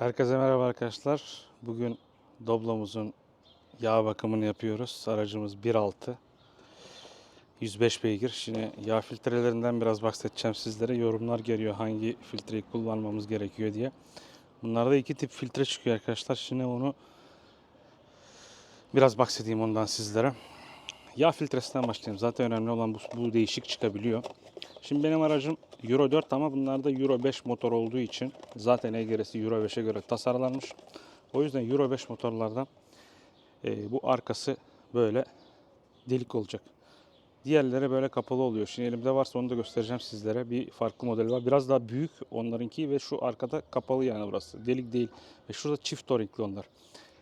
Herkese merhaba arkadaşlar. Bugün Doblo'muzun yağ bakımını yapıyoruz. Aracımız 1.6. 105 beygir. Şimdi yağ filtrelerinden biraz bahsedeceğim sizlere. Yorumlar geliyor hangi filtreyi kullanmamız gerekiyor diye. Bunlarda iki tip filtre çıkıyor arkadaşlar. Şimdi onu biraz bahsedeyim ondan sizlere. Yağ filtresinden başlayayım. Zaten önemli olan bu, bu değişik çıkabiliyor. Şimdi benim aracım Euro 4 ama bunlarda Euro 5 motor olduğu için zaten EGR'si Euro 5'e göre tasarlanmış. O yüzden Euro 5 motorlardan e, bu arkası böyle delik olacak. Diğerleri böyle kapalı oluyor. Şimdi elimde varsa onu da göstereceğim sizlere. Bir farklı modeli var. Biraz daha büyük onlarınki ve şu arkada kapalı yani burası. Delik değil. Ve şurada çift torikli onlar.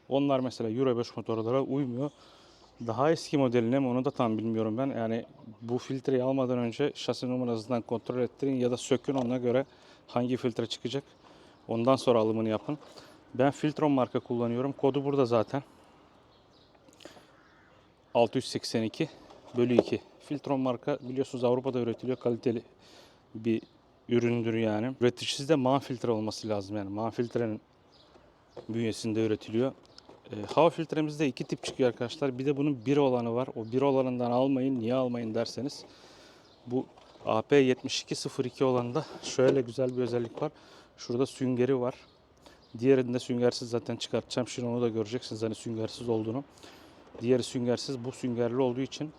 Onlar mesela Euro 5 motorlara uymuyor. Daha eski modeline mi onu da tam bilmiyorum ben. Yani bu filtreyi almadan önce şasi numarasından kontrol ettirin ya da sökün ona göre hangi filtre çıkacak. Ondan sonra alımını yapın. Ben Filtron marka kullanıyorum. Kodu burada zaten. 682 bölü 2. Filtron marka biliyorsunuz Avrupa'da üretiliyor. Kaliteli bir üründür yani. Üreticisi de man filtre olması lazım yani. Man filtrenin bünyesinde üretiliyor. E, hava filtremizde iki tip çıkıyor arkadaşlar. Bir de bunun bir olanı var. O bir olanından almayın. Niye almayın derseniz. Bu AP7202 olanında şöyle güzel bir özellik var. Şurada süngeri var. Diğerinde süngersiz zaten çıkartacağım. Şimdi onu da göreceksiniz hani süngersiz olduğunu. Diğeri süngersiz. Bu süngerli olduğu için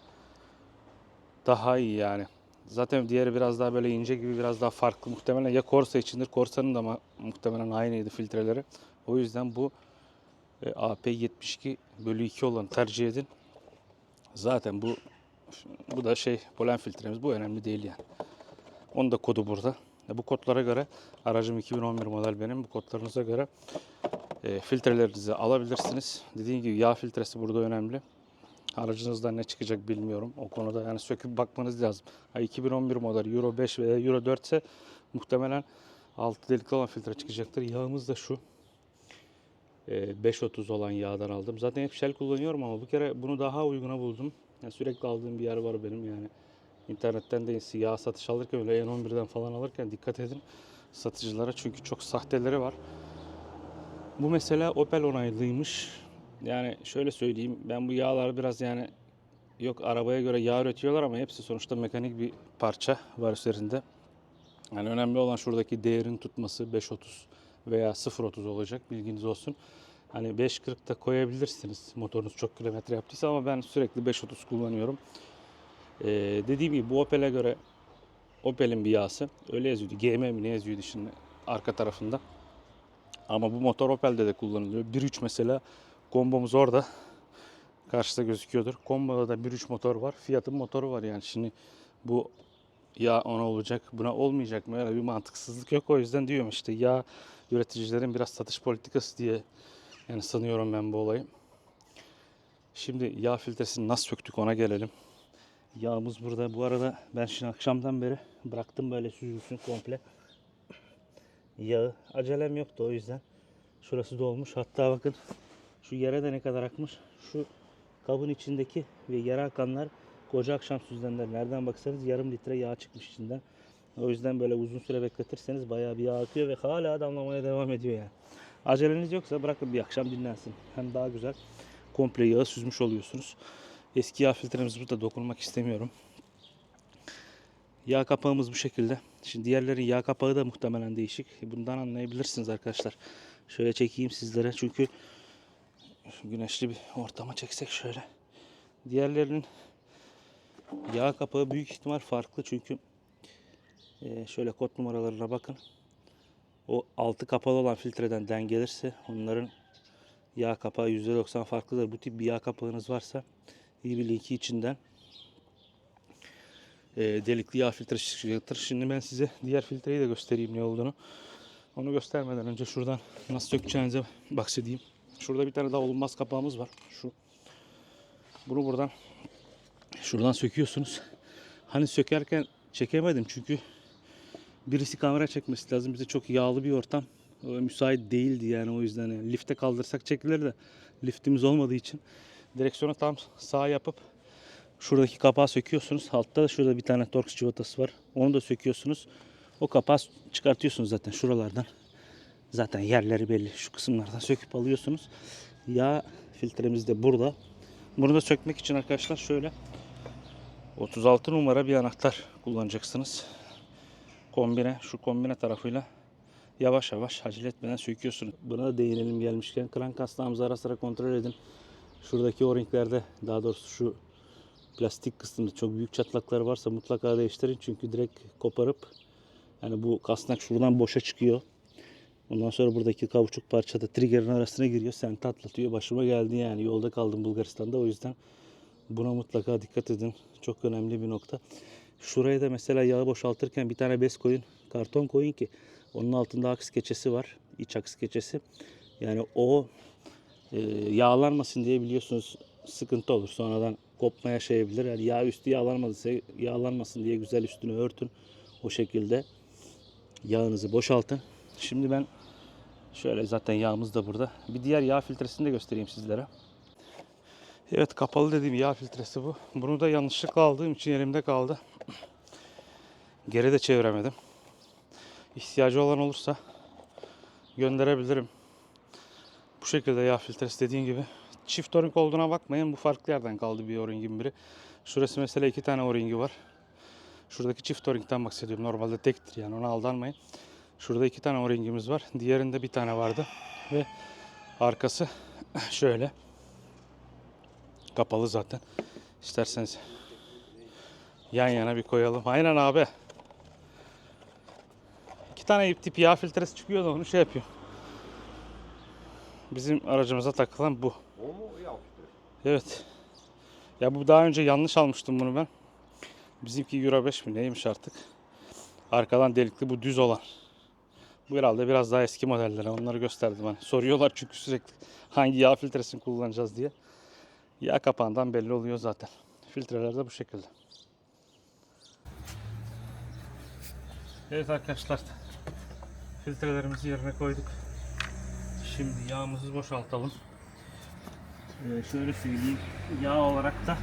daha iyi yani. Zaten diğeri biraz daha böyle ince gibi biraz daha farklı. Muhtemelen ya Corsa içindir. Corsa'nın da muhtemelen aynıydı filtreleri. O yüzden bu AP72 bölü 2 olan tercih edin. Zaten bu bu da şey polen filtremiz. Bu önemli değil yani. Onun da kodu burada. E, bu kodlara göre aracım 2011 model benim. Bu kodlarınıza göre e, filtrelerinizi alabilirsiniz. Dediğim gibi yağ filtresi burada önemli. Aracınızda ne çıkacak bilmiyorum. O konuda yani söküp bakmanız lazım. Ha, 2011 model Euro 5 veya Euro 4 ise muhtemelen altı delikli olan filtre çıkacaktır. Yağımız da şu. E, 5.30 olan yağdan aldım. Zaten hep Shell kullanıyorum ama bu kere bunu daha uyguna buldum. Yani sürekli aldığım bir yer var benim yani. İnternetten de yağ satış alırken öyle N11'den falan alırken dikkat edin satıcılara çünkü çok sahteleri var. Bu mesela Opel onaylıymış. Yani şöyle söyleyeyim ben bu yağlar biraz yani yok arabaya göre yağ üretiyorlar ama hepsi sonuçta mekanik bir parça var üzerinde. Yani önemli olan şuradaki değerin tutması 5.30 veya 0.30 olacak bilginiz olsun. Hani 5.40 da koyabilirsiniz motorunuz çok kilometre yaptıysa ama ben sürekli 5.30 kullanıyorum. Ee, dediğim gibi bu Opel'e göre Opel'in bir yağsı öyle yazıyordu. GM mi ne yazıyordu şimdi arka tarafında. Ama bu motor Opel'de de kullanılıyor. 1.3 mesela kombomuz orada. Karşıda gözüküyordur. Komboda da 1.3 motor var. Fiat'ın motoru var yani. Şimdi bu ya ona olacak buna olmayacak mı? Öyle bir mantıksızlık yok. O yüzden diyorum işte ya üreticilerin biraz satış politikası diye yani sanıyorum ben bu olayı. Şimdi yağ filtresini nasıl söktük ona gelelim. Yağımız burada. Bu arada ben şimdi akşamdan beri bıraktım böyle süzülsün komple. Yağı acelem yoktu o yüzden. Şurası dolmuş. Hatta bakın şu yere de ne kadar akmış. Şu kabın içindeki ve yere akanlar koca akşam süzülenler. Nereden baksanız yarım litre yağ çıkmış içinden. O yüzden böyle uzun süre bekletirseniz bayağı bir yağ akıyor ve hala damlamaya devam ediyor yani. Aceleniz yoksa bırakın bir akşam dinlensin. Hem daha güzel komple yağı süzmüş oluyorsunuz. Eski yağ filtremiz burada dokunmak istemiyorum. Yağ kapağımız bu şekilde. Şimdi diğerlerin yağ kapağı da muhtemelen değişik. Bundan anlayabilirsiniz arkadaşlar. Şöyle çekeyim sizlere çünkü güneşli bir ortama çeksek şöyle. Diğerlerinin yağ kapağı büyük ihtimal farklı çünkü e, şöyle kod numaralarına bakın. O altı kapalı olan filtreden dengelirse onların yağ kapağı %90 farklıdır. Bu tip bir yağ kapağınız varsa iyi bilin ki içinden e, delikli yağ filtresi çıkacaktır. Şimdi ben size diğer filtreyi de göstereyim ne olduğunu. Onu göstermeden önce şuradan nasıl sökeceğinize bahsedeyim. Şurada bir tane daha olunmaz kapağımız var. Şu. Bunu buradan şuradan söküyorsunuz. Hani sökerken çekemedim çünkü birisi kamera çekmesi lazım. Bize çok yağlı bir ortam. Müsait değildi yani o yüzden. Yani lifte kaldırsak çekilir de liftimiz olmadığı için direksiyonu tam sağ yapıp şuradaki kapağı söküyorsunuz. Altta da şurada bir tane Torx civatası var. Onu da söküyorsunuz. O kapağı çıkartıyorsunuz zaten şuralardan. Zaten yerleri belli. Şu kısımlardan söküp alıyorsunuz. Yağ filtremiz de burada. Bunu da sökmek için arkadaşlar şöyle 36 numara bir anahtar kullanacaksınız. Kombine, şu kombine tarafıyla yavaş yavaş acele etmeden söküyorsunuz. Buna da değinelim gelmişken. Krank hastanımızı ara sıra kontrol edin. Şuradaki o-ringlerde daha doğrusu şu plastik kısmında çok büyük çatlaklar varsa mutlaka değiştirin. Çünkü direkt koparıp yani bu kasnak şuradan boşa çıkıyor. Ondan sonra buradaki kauçuk parça da trigger'ın arasına giriyor. Senti atlatıyor. Başıma geldi yani. Yolda kaldım Bulgaristan'da. O yüzden buna mutlaka dikkat edin. Çok önemli bir nokta. Şuraya da mesela yağı boşaltırken bir tane bez koyun. Karton koyun ki onun altında aks keçesi var. iç aks keçesi. Yani o e, yağlanmasın diye biliyorsunuz sıkıntı olur. Sonradan kopma yaşayabilir. Yani yağ üstü yağlanmadıysa yağlanmasın diye güzel üstünü örtün. O şekilde yağınızı boşaltın. Şimdi ben şöyle zaten yağımız da burada. Bir diğer yağ filtresini de göstereyim sizlere. Evet kapalı dediğim yağ filtresi bu. Bunu da yanlışlıkla aldığım için elimde kaldı. Geri de çeviremedim. İhtiyacı olan olursa gönderebilirim. Bu şekilde yağ filtresi dediğim gibi. Çift o-ring olduğuna bakmayın. Bu farklı yerden kaldı bir o-ringin biri. Şurası mesela iki tane o-ringi var. Şuradaki çift o-ringden bahsediyorum. Normalde tektir yani ona aldanmayın. Şurada iki tane o-ringimiz var. Diğerinde bir tane vardı. Ve arkası şöyle. Kapalı zaten. İsterseniz yan yana bir koyalım. Aynen abi. Tane ip tip yağ filtresi çıkıyor da onu şey yapıyor. Bizim aracımıza takılan bu. O mu yağ filtresi? Evet. Ya bu daha önce yanlış almıştım bunu ben. Bizimki Euro 5 mi neymiş artık. Arkadan delikli bu düz olan. Bu herhalde biraz daha eski modeller. Onları gösterdim hani. Soruyorlar çünkü sürekli hangi yağ filtresini kullanacağız diye. Yağ kapağından belli oluyor zaten. Filtreler de bu şekilde. Evet arkadaşlar. Filtrelerimizi yerine koyduk. Şimdi yağımızı boşaltalım. Ee, şöyle söyleyeyim. Yağ olarak da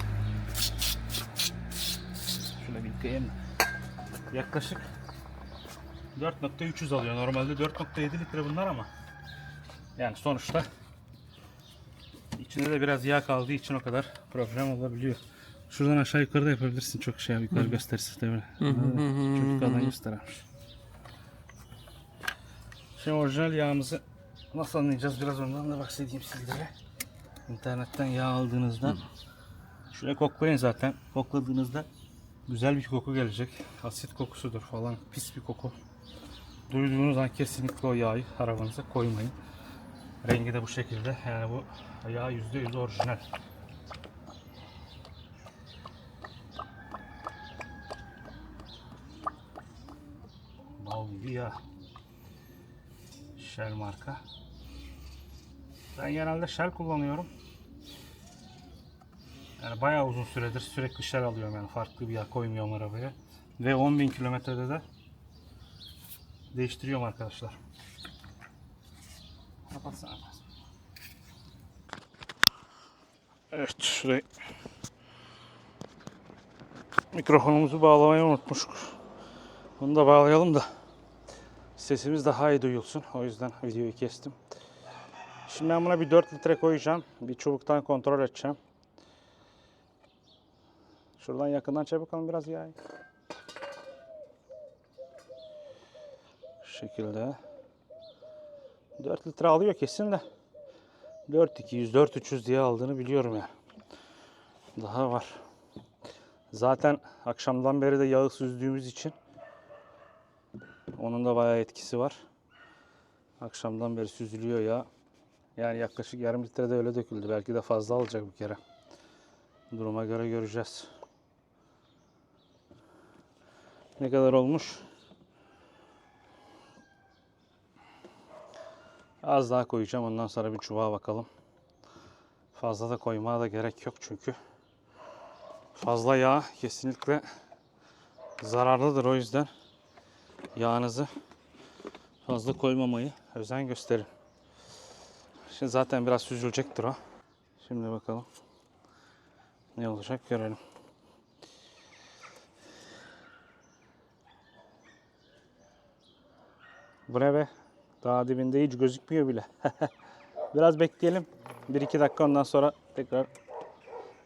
şöyle bir yıkayayım. Yaklaşık 4.300 alıyor. Normalde 4.7 litre bunlar ama yani sonuçta içinde de biraz yağ kaldığı için o kadar problem olabiliyor. Şuradan aşağı yukarı da yapabilirsin çok şey yukarı gösterisi değil mi? Çocuklardan göstermiş. Şimdi orijinal yağımızı nasıl anlayacağız biraz ondan da bahsedeyim sizlere. İnternetten yağ aldığınızda şuraya koklayın zaten. Kokladığınızda güzel bir koku gelecek. Asit kokusudur falan pis bir koku. Duyduğunuz an kesinlikle o yağı arabanıza koymayın. Rengi de bu şekilde. Yani bu yağ %100 orijinal. Bal gibi yağ. Shell marka. Ben genelde Shell kullanıyorum. Yani bayağı uzun süredir sürekli Shell alıyorum yani farklı bir yağ koymuyorum arabaya. Ve 10.000 kilometrede de değiştiriyorum arkadaşlar. Kapatsana. Evet şurayı mikrofonumuzu bağlamayı unutmuşuk. Bunu da bağlayalım da sesimiz daha iyi duyulsun. O yüzden videoyu kestim. Şimdi ben buna bir 4 litre koyacağım. Bir çubuktan kontrol edeceğim. Şuradan yakından çek bakalım biraz yağ. Şekilde. 4 litre alıyor kesin de. 4200, 4300 diye aldığını biliyorum ya. Daha var. Zaten akşamdan beri de yağı süzdüğümüz için onun da bayağı etkisi var. Akşamdan beri süzülüyor ya. Yani yaklaşık yarım litre de öyle döküldü. Belki de fazla alacak bir kere. Duruma göre göreceğiz. Ne kadar olmuş? Az daha koyacağım. Ondan sonra bir çubuğa bakalım. Fazla da koymaya da gerek yok çünkü. Fazla yağ kesinlikle zararlıdır. O yüzden yağınızı fazla koymamayı özen gösterin. Şimdi zaten biraz süzülecektir o. Şimdi bakalım. Ne olacak görelim. Bu ne be? Daha dibinde hiç gözükmüyor bile. Biraz bekleyelim. 1-2 dakika ondan sonra tekrar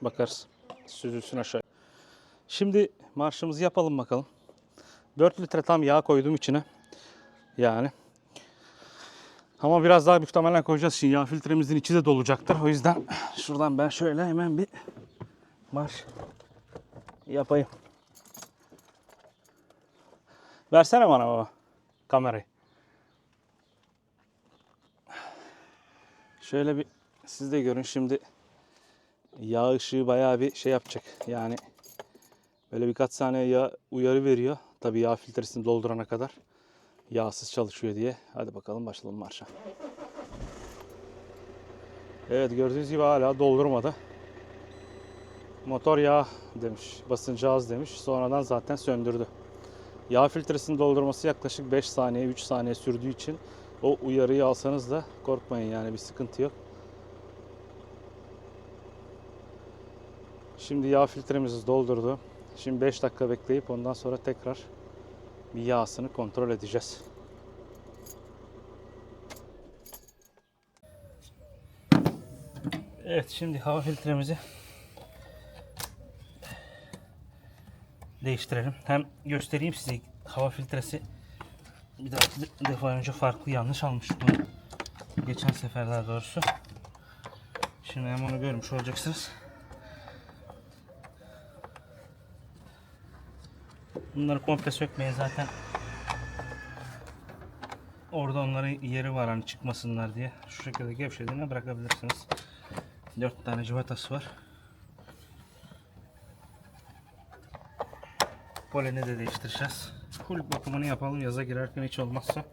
bakarız. Süzülsün aşağı. Şimdi marşımızı yapalım bakalım. 4 litre tam yağ koydum içine. Yani. Ama biraz daha büyük ihtimalle koyacağız. Şimdi yağ filtremizin içi de dolacaktır. O yüzden şuradan ben şöyle hemen bir marş yapayım. Versene bana baba kamerayı. Şöyle bir siz de görün şimdi yağ ışığı bayağı bir şey yapacak. Yani böyle birkaç saniye yağ uyarı veriyor. Tabii yağ filtresini doldurana kadar yağsız çalışıyor diye. Hadi bakalım başlayalım marşa. Evet gördüğünüz gibi hala doldurmadı. Motor yağ demiş, basıncı az demiş. Sonradan zaten söndürdü. Yağ filtresini doldurması yaklaşık 5 saniye, 3 saniye sürdüğü için o uyarıyı alsanız da korkmayın yani bir sıkıntı yok. Şimdi yağ filtremizi doldurdu. Şimdi 5 dakika bekleyip ondan sonra tekrar bir yağsını kontrol edeceğiz. Evet şimdi hava filtremizi değiştirelim. Hem göstereyim size hava filtresi bir dahaki defa önce farklı yanlış almıştım. Geçen sefer daha doğrusu. Şimdi hem onu görmüş olacaksınız. Bunları komple sökmeyin zaten. Orada onların yeri var hani çıkmasınlar diye. Şu şekilde gevşediğine bırakabilirsiniz. 4 tane civatası var. Poleni de değiştireceğiz. Full bakımını yapalım yaza girerken hiç olmazsa.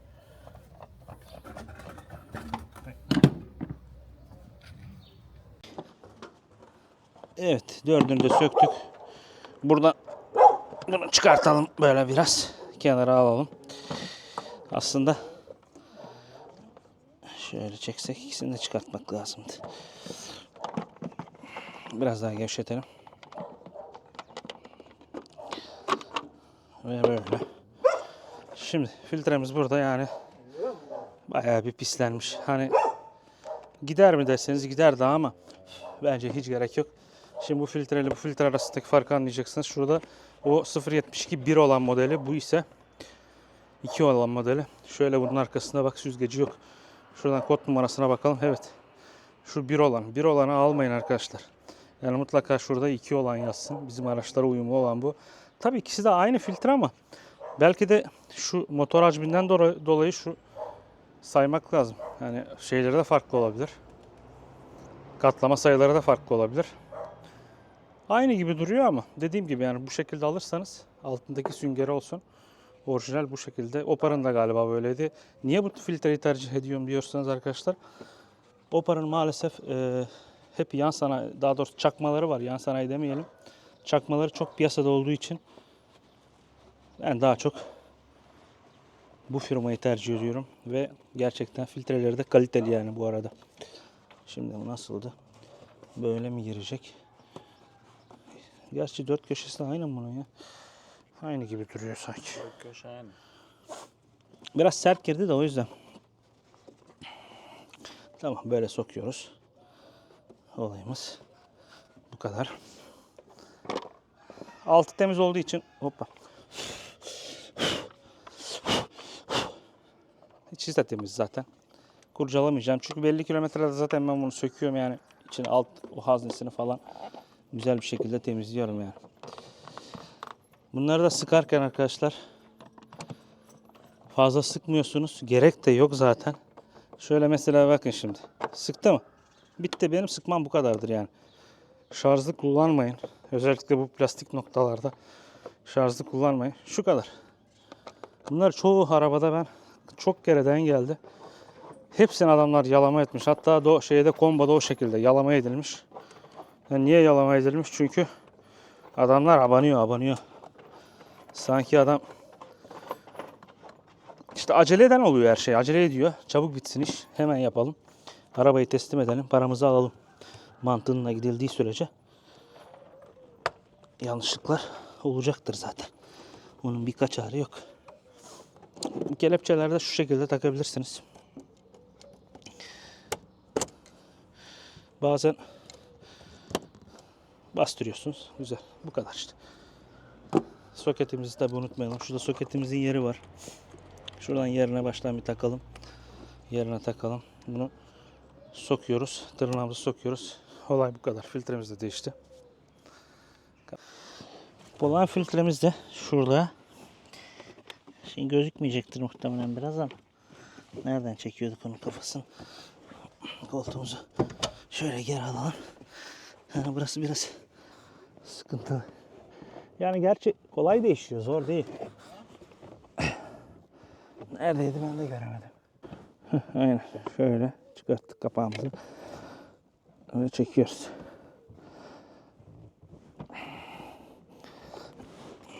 Evet dördünü de söktük. Buradan bunu çıkartalım böyle biraz. Kenara alalım. Aslında şöyle çeksek ikisini de çıkartmak lazımdı. Biraz daha gevşetelim. Ve böyle. Şimdi filtremiz burada yani bayağı bir pislenmiş. Hani gider mi derseniz gider daha ama bence hiç gerek yok. Şimdi bu filtre ile bu filtre arasındaki farkı anlayacaksınız. Şurada o 0.72 1 olan modeli bu ise 2 olan modeli. Şöyle bunun arkasında bak süzgeci yok. Şuradan kod numarasına bakalım. Evet. Şu 1 olan. 1 olanı almayın arkadaşlar. Yani mutlaka şurada 2 olan yazsın. Bizim araçlara uyumlu olan bu. Tabii ikisi de aynı filtre ama belki de şu motor hacminden dola- dolayı şu saymak lazım. Yani şeyleri de farklı olabilir. Katlama sayıları da farklı olabilir. Aynı gibi duruyor ama dediğim gibi yani bu şekilde alırsanız altındaki süngeri olsun. Orijinal bu şekilde. Opar'ın da galiba böyleydi. Niye bu filtreyi tercih ediyorum diyorsanız arkadaşlar. Opar'ın maalesef e, hep yan sanayi, daha doğrusu çakmaları var. Yan sanayi demeyelim. Çakmaları çok piyasada olduğu için ben daha çok bu firmayı tercih ediyorum. Ve gerçekten filtreleri de kaliteli yani bu arada. Şimdi bu nasıldı? Böyle mi girecek? Gerçi dört köşesi de aynı bunun ya? Aynı gibi duruyor sanki. Köşe aynı. Biraz sert girdi de o yüzden. Tamam böyle sokuyoruz. Olayımız bu kadar. Altı temiz olduğu için hoppa. İçi de temiz zaten. Kurcalamayacağım. Çünkü belli kilometrede zaten ben bunu söküyorum yani. içine alt o haznesini falan güzel bir şekilde temizliyorum yani. Bunları da sıkarken arkadaşlar fazla sıkmıyorsunuz. Gerek de yok zaten. Şöyle mesela bakın şimdi. Sıktı mı? Bitti. Benim sıkmam bu kadardır yani. Şarjlı kullanmayın. Özellikle bu plastik noktalarda şarjlı kullanmayın. Şu kadar. Bunlar çoğu arabada ben çok kereden geldi. Hepsini adamlar yalama etmiş. Hatta do şeyde komboda o şekilde yalama edilmiş. Yani niye yalama edilmiş? Çünkü adamlar abanıyor, abanıyor. Sanki adam işte aceleden oluyor her şey. Acele ediyor. Çabuk bitsin iş. Hemen yapalım. Arabayı teslim edelim. Paramızı alalım. Mantığına gidildiği sürece yanlışlıklar olacaktır zaten. Onun birkaç çare yok. Kelepçelerde şu şekilde takabilirsiniz. Bazen bastırıyorsunuz. Güzel. Bu kadar işte. Soketimizi tabi unutmayalım. Şurada soketimizin yeri var. Şuradan yerine baştan bir takalım. Yerine takalım. Bunu sokuyoruz. Tırnağımızı sokuyoruz. Olay bu kadar. Filtremiz de değişti. Olan filtremiz de şurada. Şimdi gözükmeyecektir muhtemelen biraz ama. Nereden çekiyorduk onun kafasını? Koltuğumuzu şöyle geri alalım. Ha, burası biraz sıkıntılı. Yani gerçi kolay değişiyor. Zor değil. Neredeydi ben de göremedim. Aynen. Şöyle çıkarttık kapağımızı. Ve çekiyoruz.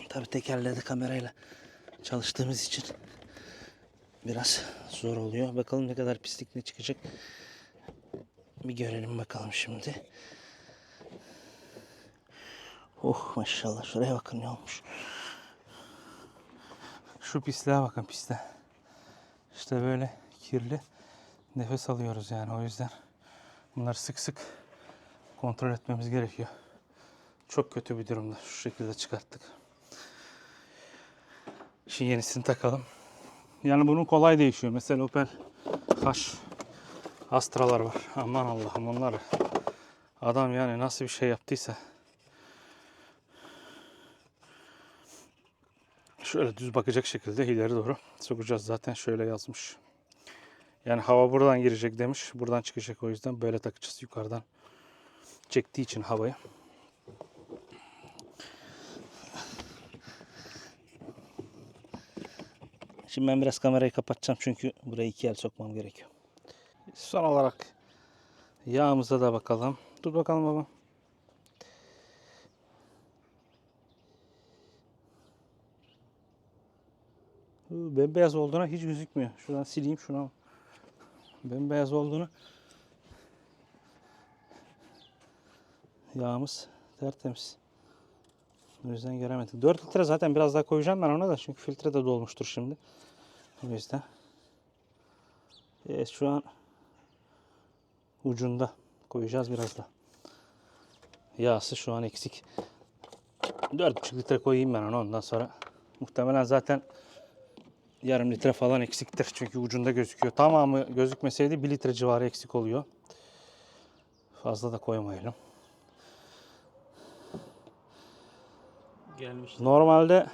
Tabi tekerledi kamerayla çalıştığımız için biraz zor oluyor. Bakalım ne kadar pislik ne çıkacak. Bir görelim bakalım şimdi. Oh maşallah şuraya bakın ne olmuş. Şu pisliğe bakın pisliğe. İşte böyle kirli nefes alıyoruz yani o yüzden bunları sık sık kontrol etmemiz gerekiyor. Çok kötü bir durumda. Şu şekilde çıkarttık. Şimdi yenisini takalım. Yani bunun kolay değişiyor. Mesela Opel H Astra'lar var. Aman Allah'ım onlar. Adam yani nasıl bir şey yaptıysa. Şöyle düz bakacak şekilde ileri doğru sokacağız. Zaten şöyle yazmış. Yani hava buradan girecek demiş. Buradan çıkacak o yüzden böyle takacağız yukarıdan. Çektiği için havayı. Şimdi ben biraz kamerayı kapatacağım çünkü buraya iki el sokmam gerekiyor. Son olarak yağımıza da bakalım. Dur bakalım baba. Bembeyaz olduğuna hiç gözükmüyor. Şuradan sileyim şunu. Bembeyaz olduğunu. Yağımız tertemiz. O yüzden göremedik. 4 litre zaten biraz daha koyacağım ben ona da çünkü filtre de dolmuştur şimdi. O yüzden. Evet şu an ucunda koyacağız biraz da. Yağsı şu an eksik. 4,5 litre koyayım ben ona ondan sonra. Muhtemelen zaten yarım litre falan eksiktir. Çünkü ucunda gözüküyor. Tamamı gözükmeseydi 1 litre civarı eksik oluyor. Fazla da koymayalım. Gelmiş. Normalde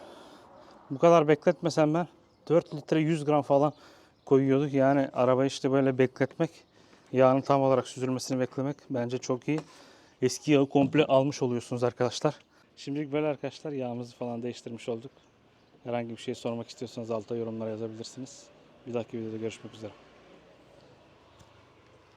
bu kadar bekletmesem ben 4 litre 100 gram falan koyuyorduk. Yani arabayı işte böyle bekletmek, yağın tam olarak süzülmesini beklemek bence çok iyi. Eski yağı komple almış oluyorsunuz arkadaşlar. Şimdilik böyle arkadaşlar yağımızı falan değiştirmiş olduk. Herhangi bir şey sormak istiyorsanız alta yorumlara yazabilirsiniz. Bir dahaki videoda görüşmek üzere.